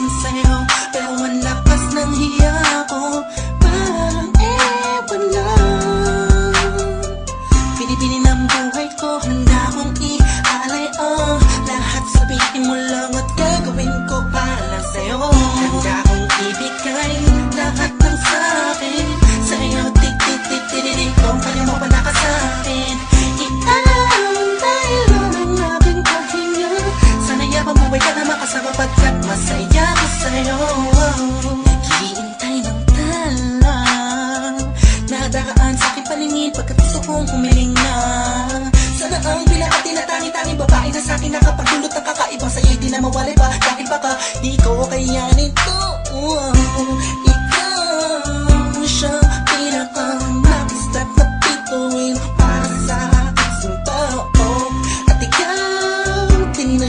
insane. Hihintay ng talang Nadaraan sa aking paningin humiling na Sana ang bilang at tinatangi-tanging babae na sa akin Nakapagdulot ng kakaibang sa'yo'y di na mawalay pa Dahil baka di ko kayanin to. Ikaw siya pinakamag-start na bituin Para sa aking tao At ikaw na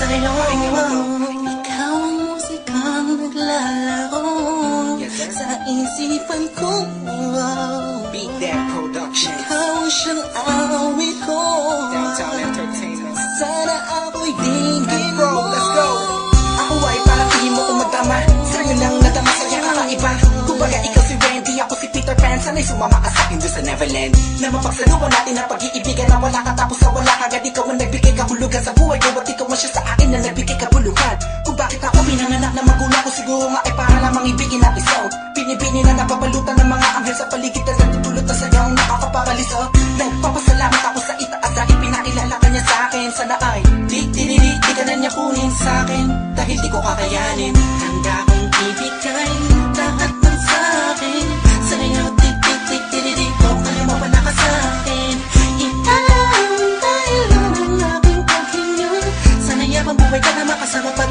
sa'yo Ikaw ang musikang naglalaro Sa isipan ko Beat That Production. Ikaw siyang awit ko Downtown Entertainment. Sana ako'y dinggin Bro, mo let's go. Ako ay para tingin mo umatama Sa'yo lang nadama sa'yo kakaiba Kumbaga ikaw si Wendy, ako si Peter Pan Sana'y sumama ka sa'kin doon sa Neverland Na mapagsaluhan natin ang pag-iibigan Na wala ka tapos sa wala kagad Ikaw ang nagbigay kahulugan sa buhay ko At ikaw ang siya sa akin na nagbigay kabuluhan Kung bakit ako pinanganak na magulang ko Siguro nga ay para lamang ibigin at isaw. Pinibini na napapalutan ng mga anghel sa paligid Na nagtutulot na sayang nakakaparaliso Nagpapasalamat ako sa itaas Dahil pinakilala ka niya sa akin. Sana ay di, di, di, di, di ka na niya kunin sa akin Dahil di ko kakayanin Mabuhay ka na makasama pag